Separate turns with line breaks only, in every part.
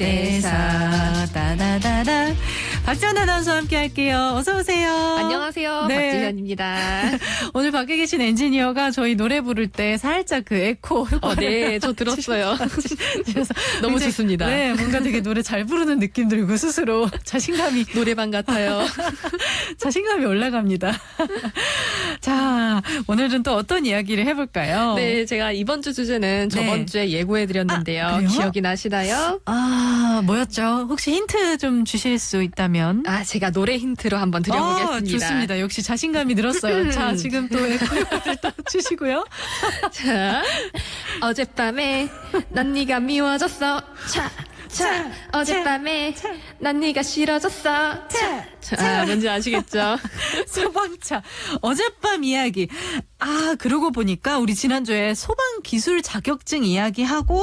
대사. 따다다다 박지현 아나운서와 함께 할게요. 어서 오세요.
안녕하세요.
네.
박지현입니다.
오늘 밖에 계신 엔지니어가 저희 노래 부를 때 살짝 그 에코
어, 네, 저 들었어요.
그래서
너무
굉장히-
좋습니다.
네, 뭔가 되게 노래 잘 부르는 느낌 들고 스스로 자신감이
노래방 같아요.
자신감이 올라갑니다. 자, 오늘은 또 어떤 이야기를 해볼까요?
네, 제가 이번 주 주제는 저번
네.
주에 예고해드렸는데요.
아?
기억이 나시나요?
아, 뭐였죠? 혹시 힌트 좀 주실 수 있다면?
아, 제가 노래 힌트로 한번 드려보겠습니다.
아, 좋습니다. 역시 자신감이 늘었어요. 자, 지금 또또 주시고요.
자, 어젯밤에 난 네가 미워졌어. 차, 차. 어젯밤에 난 네가 싫어졌어. 차, 차. 아, 뭔지 아시겠죠?
소방차. 어젯밤 이야기. 아, 그러고 보니까 우리 지난주에 소방 기술 자격증 이야기하고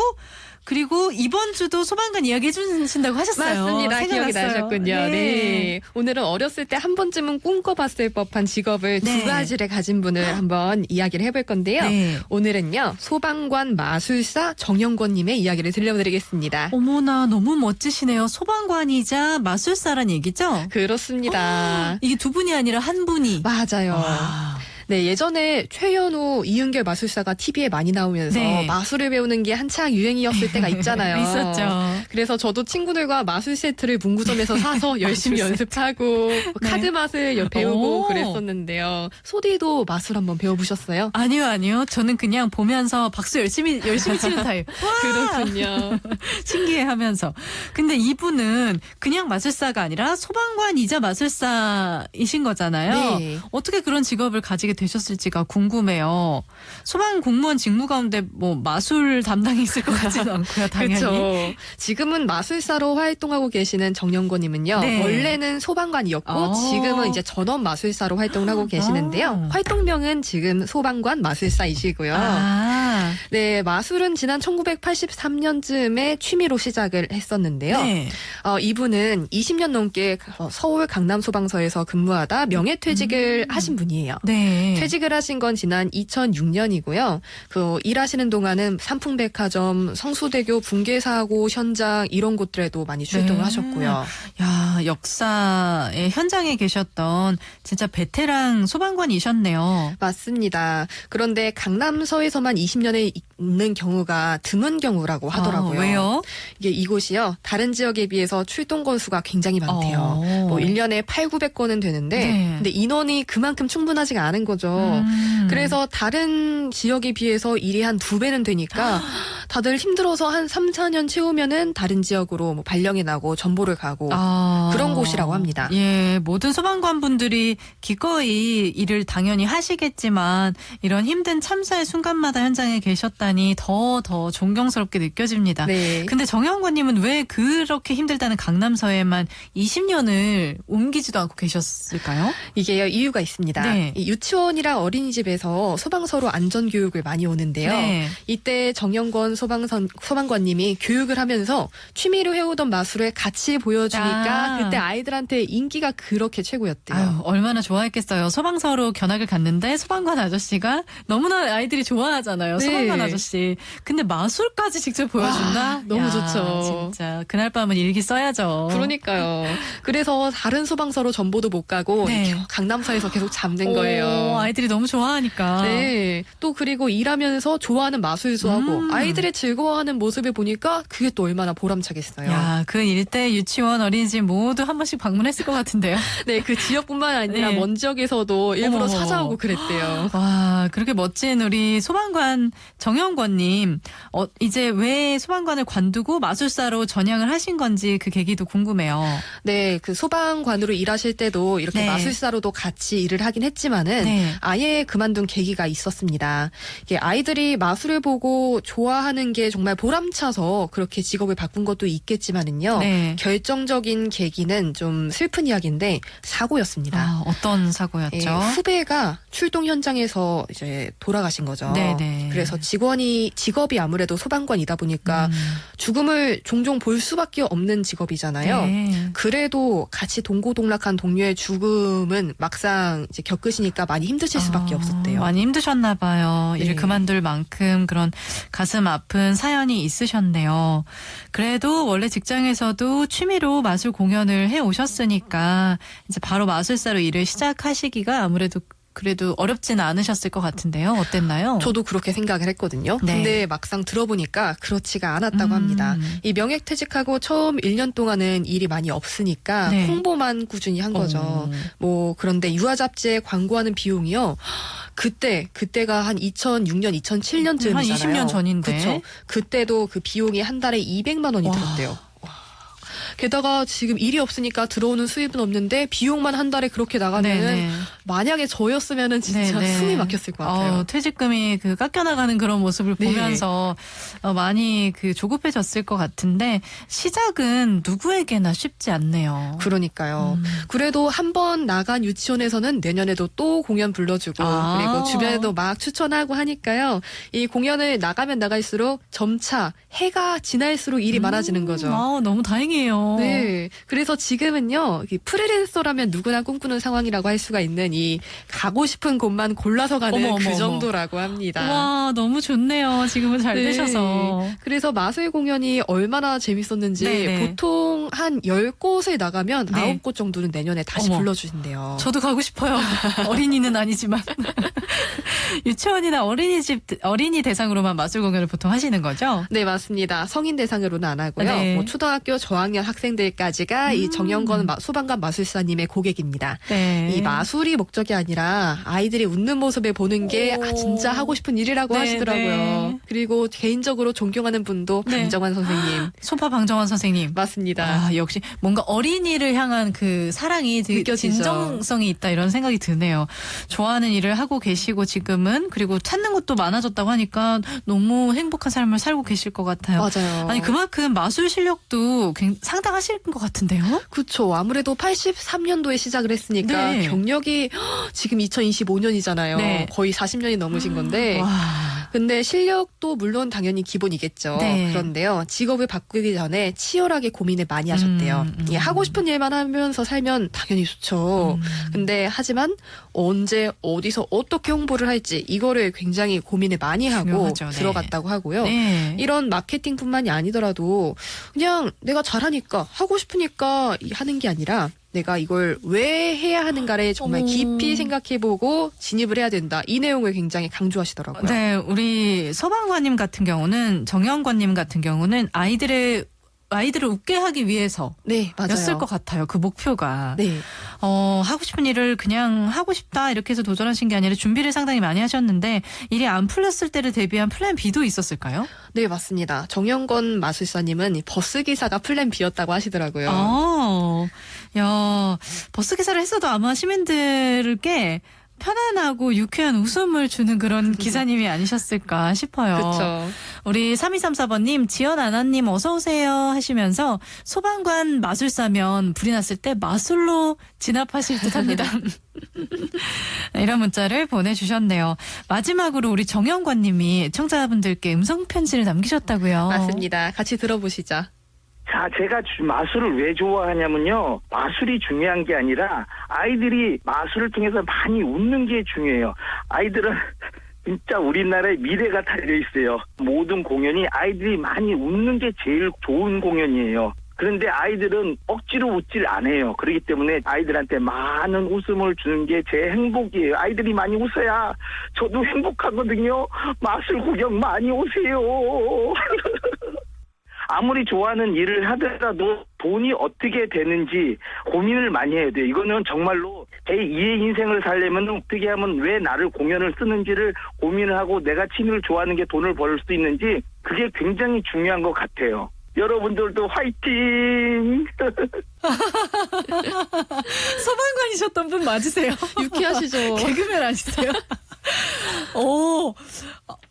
그리고 이번 주도 소방관 이야기 해주신다고 하셨어요.
맞습니다. 기억이
생각났어요.
나셨군요. 네. 오늘은 어렸을 때 한 번쯤은 꿈꿔봤을 법한 직업을
네.
두 가지를 가진 분을 한번 이야기를 해볼 건데요.
네.
오늘은요, 소방관 마술사 정영권님의 이야기를 들려드리겠습니다.
어머나, 너무 멋지시네요. 소방관이자 마술사란 얘기죠?
그렇습니다.
이게 두 분이 아니라 한 분이.
맞아요.
와.
네, 예전에 최현우, 이은결 마술사가 TV에 많이 나오면서
네.
마술을 배우는 게 한창 유행이었을 때가 있잖아요.
있었죠.
그래서 저도 친구들과 마술 세트를 문구점에서 사서 열심히 연습하고 카드 맛을 배우고
오.
그랬었는데요. 소디도 마술 한번 배워보셨어요?
아니요, 아니요. 저는 그냥 보면서 박수 열심히, 열심히 치는 타입.
그렇군요.
신기해 하면서. 근데 이분은 그냥 마술사가 아니라 소방관이자 마술사이신 거잖아요.
네.
어떻게 그런 직업을 가지게 되셨을지가 궁금해요. 소방 공무원 직무 가운데 뭐 마술 담당이 있을 것 같지는 않고요, 당연히.
그렇죠. 지금은 마술사로 활동하고 계시는 정영권님은요.
네.
원래는 소방관이었고
어.
지금은 이제 전업 마술사로 활동을 하고 계시는데요.
아.
활동명은 지금 소방관 마술사이시고요.
아,
네, 마술은 지난 1983년쯤에 취미로 시작을 했었는데요.
네.
어, 이분은 20년 넘게 어, 서울 강남 소방서에서 근무하다 명예퇴직을 하신 분이에요.
네.
퇴직을 하신 건 지난 2006년이고요. 그 일하시는 동안은 삼풍백화점, 성수대교 붕괴 사고 현장 이런 곳들에도 많이 출동을
네.
하셨고요.
야, 역사의 현장에 계셨던 진짜 베테랑 소방관이셨네요.
맞습니다. 그런데 강남서에서만 20년에 있는 경우가 드문 경우라고 하더라고요.
아, 왜요?
이게 이곳이요. 다른 지역에 비해서 출동 건수가 굉장히 많대요.
어.
뭐 1년에 8, 900건은 되는데
네.
근데 인원이 그만큼 충분하지가 않은 거죠.
음.
그래서 다른 지역에 비해서 일이 한 두 배는 되니까 다들 힘들어서 한 3, 4년 채우면은 다른 지역으로 뭐 발령이 나고 전보를 가고
아.
그런 곳이라고 합니다.
예, 모든 소방관 분들이 기꺼이 일을 당연히 하시겠지만 이런 힘든 참사의 순간마다 현장에 계셨다니 더더 존경스럽게 느껴집니다.
네.
근데 정영권님은 왜 그렇게 힘들다는 강남서에만 20년을 옮기지도 않고 계셨을까요?
이게 이유가 있습니다.
네.
이 유치원이랑 어린이집에서 소방서로 안전 교육을 많이 오는데요.
네.
이때 정영권 소 방선, 소방관님이 교육을 하면서 취미로 해오던 마술을 같이 보여주니까
아.
그때 아이들한테 인기가 그렇게 최고였대요.
아유, 얼마나 좋아했겠어요. 소방서로 견학을 갔는데 소방관 아저씨가 너무나 아이들이 좋아하잖아요.
네.
소방관 아저씨. 근데 마술까지 직접 보여준다?
와, 너무
야,
좋죠.
진짜 그날 밤은 일기 써야죠.
그러니까요. 그래서 다른 소방서로 전보도 못 가고
네.
강남서에서 계속 잠든 거예요.
오, 아이들이 너무 좋아하니까.
네. 또 그리고 일하면서 좋아하는 마술도 하고
음.
아이들이 즐거워하는 모습을 보니까 그게 또 얼마나 보람차겠어요.
야, 그 일대 유치원 어린이집 모두 한 번씩 방문했을 것 같은데요.
네, 그 지역뿐만 아니라
네.
먼 지역에서도 일부러
어머.
찾아오고 그랬대요.
와, 그렇게 멋진 우리 소방관 정영권님, 어, 이제 왜 소방관을 관두고 마술사로 전향을 하신 건지 그 계기도 궁금해요.
네, 그 소방관으로 일하실 때도 이렇게
네.
마술사로도 같이 일을 하긴 했지만은
네.
아예 그만둔 계기가 있었습니다. 이게 아이들이 마술을 보고 좋아하는 게 정말 보람차서 그렇게 직업을 바꾼 것도 있겠지만은요.
네.
결정적인 계기는 좀 슬픈 이야기인데 사고였습니다.
아, 어떤 사고였죠?
예, 후배가 출동 현장에서 이제 돌아가신 거죠.
네네.
그래서 직원이 직업이 아무래도 소방관이다 보니까
음,
죽음을 종종 볼 수밖에 없는 직업이잖아요.
네.
그래도 같이 동고동락한 동료의 죽음은 막상 이제 겪으시니까 많이 힘드실 수밖에
아,
없었대요.
많이 힘드셨나 봐요.
네.
일을 그만둘 만큼 그런 가슴 아픈 사연이 있으셨네요. 그래도 원래 직장에서도 취미로 마술 공연을 해 오셨으니까 이제 바로 마술사로 일을 시작하시기가 아무래도 그래도 어렵지는 않으셨을 것 같은데요. 어땠나요?
저도 그렇게 생각을 했거든요.
네.
근데 막상 들어보니까 그렇지가 않았다고
음.
합니다. 이 명예퇴직하고 처음 1년 동안은 일이 많이 없으니까
네.
홍보만 꾸준히 한 거죠.
어.
뭐 그런데 유아 잡지에 광고하는 비용이요. 그때 그때가 한 2006년, 2007년쯤이잖아요.
한 20년 전인데.
그렇죠. 그때도 그 비용이 한 달에 200만 원이
와.
들었대요. 와. 게다가 지금 일이 없으니까 들어오는 수입은 없는데 비용만 한 달에 그렇게 나가면은
네네.
만약에 저였으면은 진짜
네네.
숨이 막혔을 것 같아요.
어, 퇴직금이 그 깎여나가는 그런 모습을
네.
보면서 어, 많이 그 조급해졌을 것 같은데 시작은 누구에게나 쉽지 않네요.
그러니까요.
음.
그래도 한 번 나간 유치원에서는 내년에도 또 공연 불러주고
아.
그리고 주변에도 막 추천하고 하니까요. 이 공연을 나가면 나갈수록 점차 해가 지날수록 일이 많아지는 거죠.
아, 너무 다행이에요.
네. 그래서 지금은요, 이 프리랜서라면 누구나 꿈꾸는 상황이라고 할 수가 있는 이 가고 싶은 곳만 골라서 가는
어머,
그
어머.
정도라고 합니다.
와, 너무 좋네요. 지금은 잘
네.
되셔서.
그래서 마술 공연이 얼마나 재밌었는지
네네.
보통 한 10곳을 나가면
네.
9곳 정도는 내년에 다시
어머.
불러주신대요.
저도 가고 싶어요. 어린이는 아니지만. 유치원이나 어린이집, 어린이 대상으로만 마술 공연을 보통 하시는 거죠?
네, 맞습니다. 성인 대상으로는 안 하고요.
네.
뭐 초등학교 저학년 학생들까지가 이
음.
정영건 마- 소방관 마술사님의 고객입니다.
네.
이 마술이 목적이 아니라 아이들이 웃는 모습을 보는 게
오.
아, 진짜 하고 싶은 일이라고
네,
하시더라고요.
네.
그리고 개인적으로 존경하는 분도
네.
방정환 선생님.
소파 방정환 선생님.
맞습니다.
아, 역시 뭔가 어린이를 향한 그 사랑이 되게
느껴지죠.
진정성이 있다 이런 생각이 드네요. 좋아하는 일을 하고 계시고 지금 은 그리고 찾는 것도 많아졌다고 하니까 너무 행복한 삶을 살고 계실 것 같아요.
맞아요.
아니 그만큼 마술 실력도 굉- 상당하실 것 같은데요?
그쵸. 아무래도 83년도에 시작을 했으니까
네.
경력이 지금 2025년이잖아요.
네.
거의 40년이 넘으신 건데.
와.
근데 실력도 물론 당연히 기본이겠죠.
네.
그런데요, 직업을 바꾸기 전에 치열하게 고민을 많이 하셨대요.
음, 음.
이 하고 싶은 일만 하면서 살면 당연히 좋죠.
음.
근데 하지만 언제 어디서 어떻게 홍보를 할지 이거를 굉장히 고민을 많이 하고
중요하죠. 네.
들어갔다고 하고요.
네.
이런 마케팅뿐만이 아니더라도 그냥 내가 잘하니까 하고 싶으니까 이 하는 게 아니라 내가 이걸 왜 해야 하는가를 정말
어머.
깊이 생각해보고 진입을 해야 된다. 이 내용을 굉장히 강조하시더라고요.
네, 우리 서방관님 같은 경우는 정영관님 같은 경우는 아이들의 아이들을 웃게 하기 위해서
네, 맞아요.
였을 것 같아요. 그 목표가.
네,
어, 하고 싶은 일을 그냥 하고 싶다 이렇게 해서 도전하신 게 아니라 준비를 상당히 많이 하셨는데 일이 안 풀렸을 때를 대비한 플랜 B도 있었을까요?
네 맞습니다. 정영건 마술사님은 이 버스 기사가 플랜 B였다고 하시더라고요.
어, 야, 버스 기사를 했어도 아마 시민들께 편안하고 유쾌한 웃음을 주는 그런 기사님이 아니셨을까 싶어요.
그렇죠.
우리 3234번님, 지연 아나님 어서오세요 하시면서 소방관 마술사면 불이 났을 때 마술로 진압하실 듯 합니다. 이런 문자를 보내주셨네요. 마지막으로 우리 정영관님이 청자분들께 음성편지를 남기셨다고요.
맞습니다. 같이 들어보시죠.
자, 제가 주- 마술을 왜 좋아하냐면요. 마술이 중요한 게 아니라 아이들이 마술을 통해서 많이 웃는 게 중요해요. 아이들은 진짜 우리나라의 미래가 달려 있어요. 모든 공연이 아이들이 많이 웃는 게 제일 좋은 공연이에요. 그런데 아이들은 억지로 웃질 않아요. 그렇기 때문에 아이들한테 많은 웃음을 주는 게 제 행복이에요. 아이들이 많이 웃어야 저도 행복하거든요. 마술 구경 많이 오세요. 아무리 좋아하는 일을 하더라도 돈이 어떻게 되는지 고민을 많이 해야 돼요. 이거는 정말로 제 2의 인생을 살려면 어떻게 하면 왜 나를 공연을 쓰는지를 고민을 하고 내가 취미를 좋아하는 게 돈을 벌 수 있는지 그게 굉장히 중요한 것 같아요. 여러분들도 화이팅!
소방관이셨던 분 맞으세요?
유쾌하시죠?
개그맨 아니세요? 오,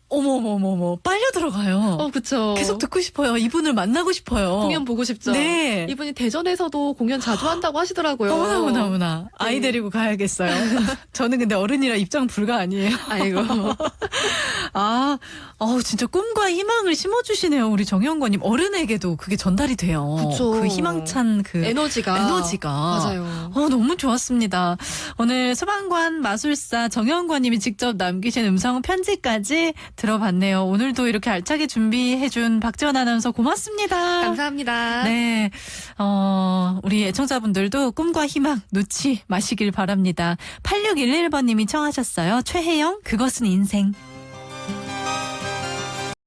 어머머머머, 빨려 들어가요.
어, 그쵸.
계속 듣고 싶어요. 이분을 만나고 싶어요.
공연 보고 싶죠?
네.
이분이 대전에서도 공연 자주 한다고 하시더라고요.
어머나 어머나. 아이
네.
데리고 가야겠어요. 저는 근데 어른이라 입장 불가 아니에요.
아이고.
아, 어우, 진짜 꿈과 희망을 심어주시네요. 우리 정영권님. 어른에게도 그게 전달이 돼요.
그쵸.
그 희망찬 그
에너지가
에너지가.
맞아요.
어, 너무 좋았습니다. 오늘 소방관 마술사 정영관님이 직접 남기신 음성 편지까지 들어봤네요. 오늘도 이렇게 알차게 준비해준 박지원 아나운서 고맙습니다.
감사합니다.
네, 어, 우리 애청자분들도 꿈과 희망 놓지 마시길 바랍니다. 8611번님이 청하셨어요. 최혜영, 그것은 인생.